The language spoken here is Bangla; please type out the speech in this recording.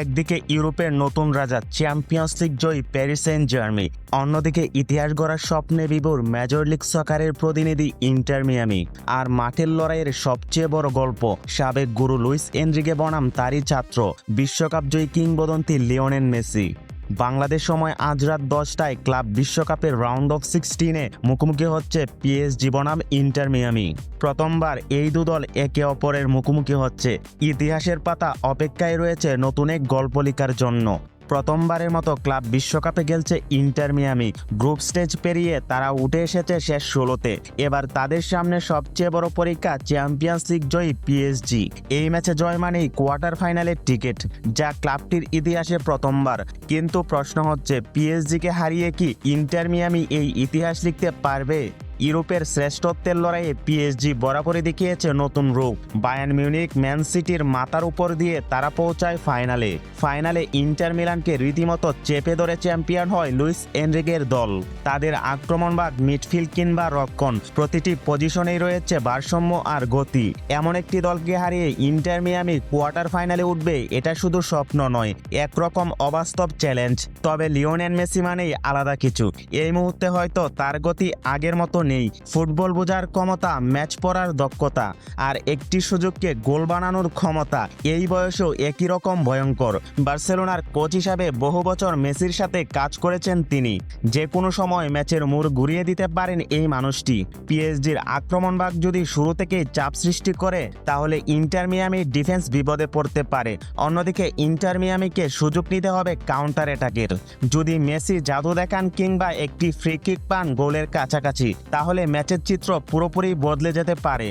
একদিকে ইউরোপের নতুন রাজা চ্যাম্পিয়ন্স লিগ জয়ী প্যারিস এন্ড জার্মি অন্যদিকে ইতিহাস গড়ার স্বপ্নে বিভোর মেজর লিগ সকারের প্রতিনিধি ইন্টার মিয়ামি আর মাঠের লড়াইয়ের সবচেয়ে বড় গল্প, সাবেক গুরু লুইস এনরিগে বনাম তারই ছাত্র, বিশ্বকাপ জয়ী কিংবদন্তি লিওনেন মেসি। বাংলাদেশ সময় আজ রাত দশটায় ক্লাব বিশ্বকাপের রাউন্ড অফ সিক্সটিনে মুখোমুখি হচ্ছে পিএস জীবনাম ইন্টার মিয়ামি। প্রথমবার এই দুদল একে অপরের মুখোমুখি হচ্ছে। ইতিহাসের পাতা অপেক্ষায় রয়েছে নতুন এক গল্প লেখার জন্য। প্রথমবারের মতো ক্লাব বিশ্বকাপে গেলছে ইন্টার মিয়ামি। গ্রুপ স্টেজ পেরিয়ে তারা উঠে এসেছে শেষ ষোলোতে। এবার তাদের সামনে সবচেয়ে বড় পরীক্ষা চ্যাম্পিয়ন্স লিগ জয়ী পিএসজি। এই ম্যাচে জয় মানেই কোয়ার্টার ফাইনালের টিকিট, যা ক্লাবটির ইতিহাসে প্রথমবার। কিন্তু প্রশ্ন হচ্ছে, পিএসজিকে হারিয়ে কি ইন্টার মিয়ামি এই ইতিহাস লিখতে পারবে? ইউরোপের শ্রেষ্ঠত্বের লড়াইয়ে পিএসজি বরাবরই দেখিয়েছে নতুন রূপ। বায়ান মিউনিক ম্যান সিটির মাথার উপর দিয়ে তারা পৌঁছায় ফাইনালে। ফাইনালে ইন্টার মিলানকে রীতিমতো চেপে ধরে চ্যাম্পিয়ন হয় লুইস এনরিগের দল। তাদের আক্রমণবাগ মিডফিল্ড কিংবা রক্ষণ প্রতিটি পজিশনেই রয়েছে ভারসাম্য আর গতি। এমন একটি দলকে হারিয়ে ইন্টার মিয়ামি কোয়ার্টার ফাইনালে উঠবে এটা শুধু স্বপ্ন নয়, একরকম অবাস্তব চ্যালেঞ্জ। তবে লিওনেন মেসি মানেই আলাদা কিছু। এই মুহূর্তে হয়তো তার গতি আগের মতো নেই। ফুটবল বোঝার ক্ষমতা, ম্যাচ পড়ার দক্ষতা আর একটি সুযোগকে গোল বানানোর ক্ষমতা, এই বয়সেও একই রকম ভয়ঙ্কর। বার্সেলোনার কোচ হিসাবে বহু বছর মেসির সাথে কাজ করেছেন তিনি। যে কোনো সময় ম্যাচের মোড় ঘুরিয়ে দিতে পারেন এই মানুষটি। পিএসজির আক্রমণভাগ যদি শুরু থেকেই চাপ সৃষ্টি করে, তাহলে ইন্টার মিয়ামি ডিফেন্স বিপদে পড়তে পারে। অন্যদিকে ইন্টার মিয়ামিকে সুযোগ নিতে হবে কাউন্টার অ্যাটাকের। যদি মেসি জাদু দেখান কিংবা একটি ফ্রি কিক পান গোলের কাছাকাছি তাহলে ম্যাচের চিত্র পুরোপুরি বদলে যেতে পারে।